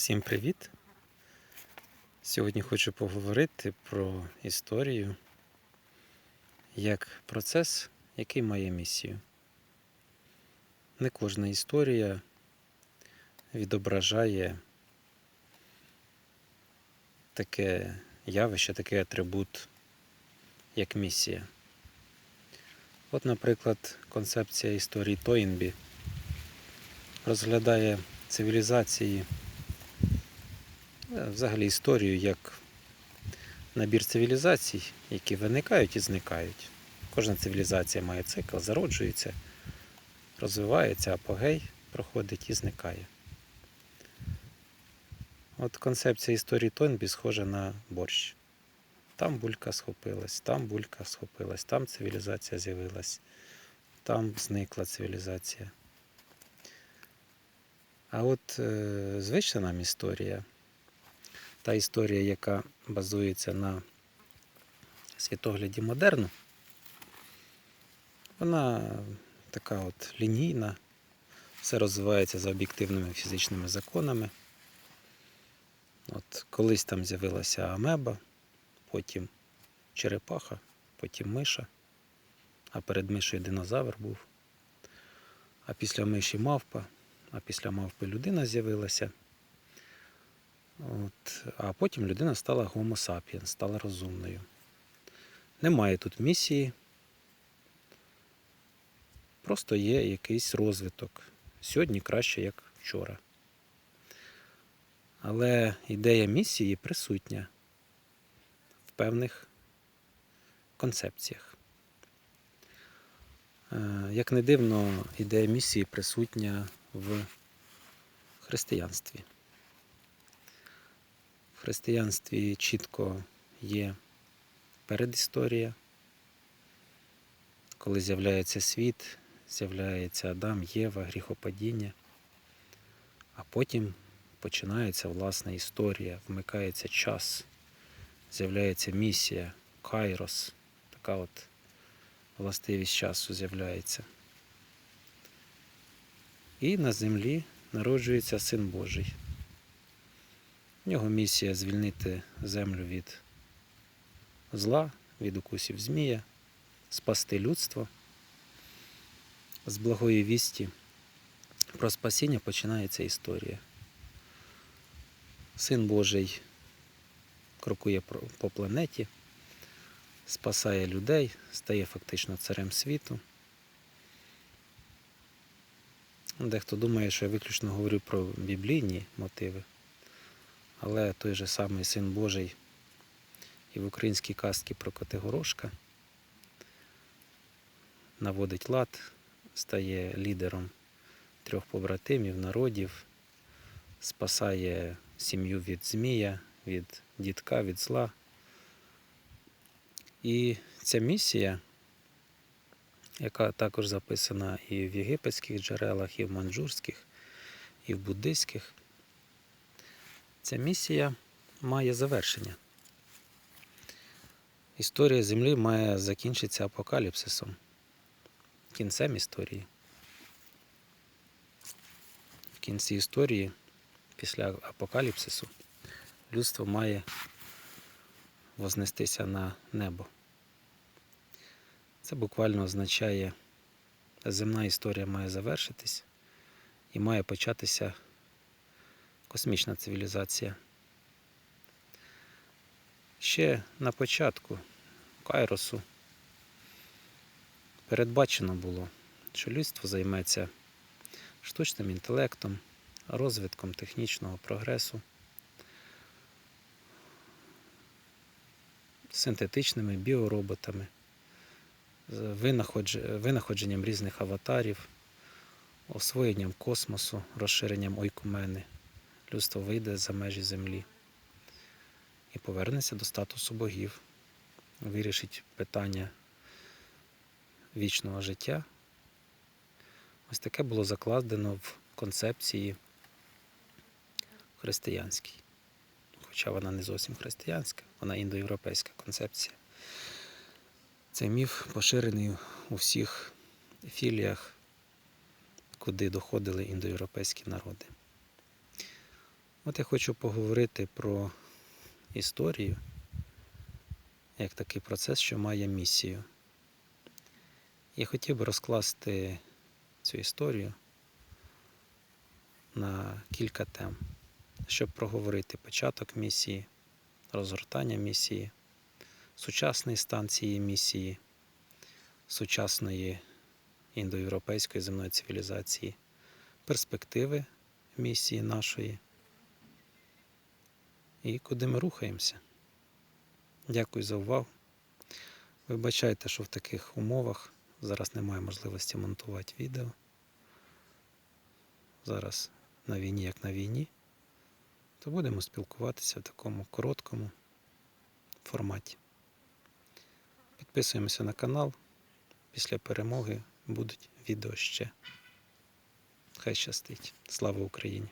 Всім привіт! Сьогодні хочу поговорити про історію як процес, який має місію. Не кожна історія відображає таке явище, такий атрибут, як місія. От, наприклад, концепція історії Тойнбі розглядає цивілізації взагалі історію як набір цивілізацій, які виникають і зникають. Кожна цивілізація має цикл, зароджується, розвивається, апогей проходить і зникає. От концепція історії Тойнбі схожа на борщ. Там булька схопилась, там булька схопилась, там цивілізація з'явилась, там зникла цивілізація. А от е, звична нам історія, та історія, яка базується на світогляді модерну, вона така от лінійна, все розвивається за об'єктивними фізичними законами. От колись там з'явилася амеба, потім черепаха, потім миша, а перед мишею динозавр був, а після миші мавпа, а після мавпи людина з'явилася. От, а потім людина стала Homo sapiens, стала розумною. Немає тут місії. Просто є якийсь розвиток. Сьогодні краще, як вчора. Але ідея місії присутня в певних концепціях. Е, Як не дивно, ідея місії присутня в християнстві. В християнстві чітко є передісторія, коли з'являється світ, з'являється Адам, Єва, гріхопадіння, а потім починається власна історія, вмикається час, з'являється місія, кайрос, така от властивість часу з'являється. І на землі народжується Син Божий. В нього місія звільнити землю від зла, від укусів змія, спасти людство. З благої вісті про спасіння починається історія. Син Божий крокує по планеті, спасає людей, стає фактично царем світу. Дехто думає, що я виключно говорю про біблійні мотиви, але той же самий Син Божий і в українській казці про Котигорошка наводить лад, стає лідером трьох побратимів, народів, спасає сім'ю від змія, від дітка, від зла. І ця місія, яка також записана і в єгипетських джерелах, і в манджурських, і в буддийських, ця місія має завершення. Історія Землі має закінчитися апокаліпсисом, кінцем історії. В кінці історії, після апокаліпсису, людство має вознестися на небо. Це буквально означає, земна історія має завершитись і має початися космічна цивілізація. Ще на початку Кайросу передбачено було, що людство займеться штучним інтелектом, розвитком технічного прогресу, синтетичними біороботами, винаходженням різних аватарів, освоєнням космосу, розширенням ойкумени. Людство вийде за межі Землі і повернеться до статусу богів, вирішить питання вічного життя. Ось таке було закладено в концепції християнській. Хоча вона не зовсім християнська, вона індоєвропейська концепція. Цей міф поширений у всіх філіях, куди доходили індоєвропейські народи. От я хочу поговорити про історію як такий процес, що має місію. І хотів би розкласти цю історію на кілька тем, щоб проговорити початок місії, розгортання місії, сучасний стан цієї місії, сучасної індоєвропейської земної цивілізації, перспективи місії нашої і куди ми рухаємося. Дякую за увагу. Вибачайте, що в таких умовах зараз немає можливості монтувати відео. Зараз на війні, як на війні, то будемо спілкуватися в такому короткому форматі. Підписуємося на канал. Після перемоги будуть відео ще. Хай щастить. Слава Україні!